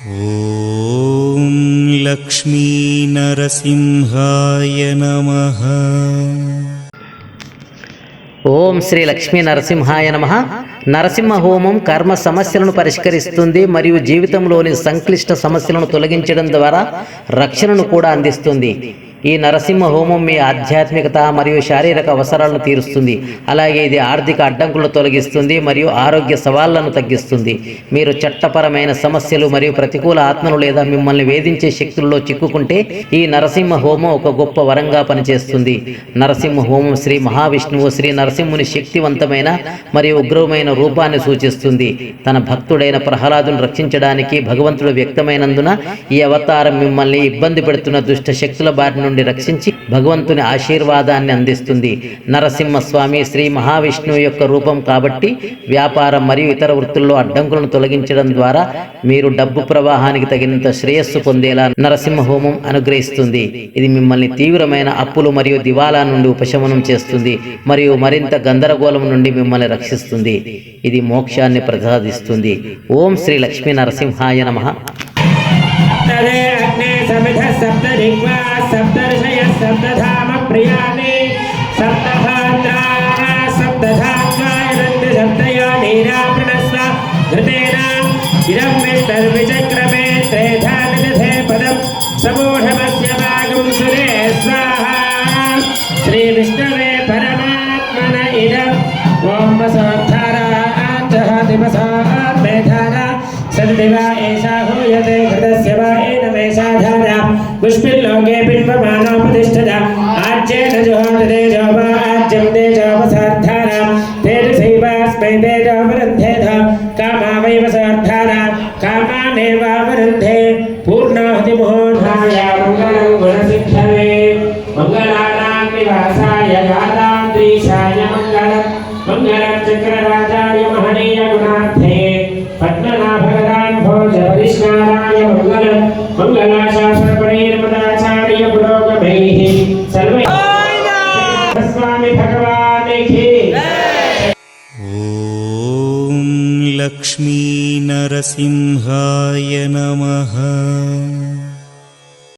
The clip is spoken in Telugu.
ॐ लक्ष्मीनरसिंहाय नमः ఓం శ్రీ లక్ష్మీ నరసింహాయ నమ నరసింహ హోమం కర్మ సమస్యలను పరిష్కరిస్తుంది మరియు జీవితంలోని సంక్లిష్ట సమస్యలను తొలగించడం ద్వారా రక్షణను కూడా అందిస్తుంది ఈ నరసింహ హోమం మీ ఆధ్యాత్మికత మరియు శారీరక అవసరాలను తీరుస్తుంది. అలాగే ఇది ఆర్థిక అడ్డంకులు తొలగిస్తుంది మరియు ఆరోగ్య సవాళ్ళను తగ్గిస్తుంది. మీరు చట్టపరమైన సమస్యలు మరియు ప్రతికూల ఆత్మలు లేదా మిమ్మల్ని వేధించే శక్తుల్లో చిక్కుకుంటే ఈ నరసింహ హోమం ఒక గొప్ప వరంగా పనిచేస్తుంది. నరసింహ హోమం శ్రీ మహావిష్ణువు శ్రీ నరసింహుని శక్తివంతమైన మరియు ఉగ్రమైన రూపాన్ని సూచిస్తుంది. తన భక్తుడైన ప్రహ్లాదును రక్షించడానికి భగవంతుడు వ్యక్తమైనందున ఈ అవతారం మిమ్మల్ని ఇబ్బంది పెడుతున్న దుష్ట శక్తుల బారి నుండి రక్షించి భగవంతుని ఆశీర్వాదాన్ని అందిస్తుంది. నరసింహస్వామి శ్రీ మహావిష్ణువు యొక్క రూపం కాబట్టి వ్యాపారం మరియు ఇతర వృత్తుల్లో అడ్డంకులను తొలగించడం ద్వారా మీరు డబ్బు ప్రవాహానికి తగినంత శ్రేయస్సు పొందేలా నరసింహ హోమం అనుగ్రహిస్తుంది. ఇది మిమ్మల్ని తీవ్రమైన అప్పులు మరియు దివాలా నుండి ఉపశమనం చేస్తుంది మరియు మరింత గందరగోళం నుండి మిమ్మల్ని రక్షిస్తుంది. ఇది మోక్షాన్ని ప్రసాదిస్తుంది. ఓం శ్రీ లక్ష్మీ నరసింహాయ నమ. सप्तदिग्वा सप्तर्षय सप्तधाम प्रयाने सप्तभात्राः सप्तधात्वाय सप्तया धीराप्रणस्व घृतेना इदं मे सर्वचक्रमे त्रेधा निदधे पदं समूढमस्य भागं सुरे, स्वाहा। श्रीविष्णवे परमात्मन इदम्। ॐ वसोद्धाराः जहादिवसाः मेधाना सन्ति वा एषा हूयते घृतस्य वा पुष्पिल्लोके बिम्बमानोपतिष्ठता आज्येन जुहोत तेजोवा आज्यं तेजोपसार्थानां तेजसैवास्मै तेजोवरुन्धेध कामावैव सार्थानां कामानेवावरुन्धे पूर्णाहुति मुहोधाय मङ्गलं गुणसिद्धवे मङ्गलानां निवासाय गातां त्रीशाय मङ्गलम् मङ्गलं चक्रराजाय महनीय गुणार्थे नरसिंहाय नमः।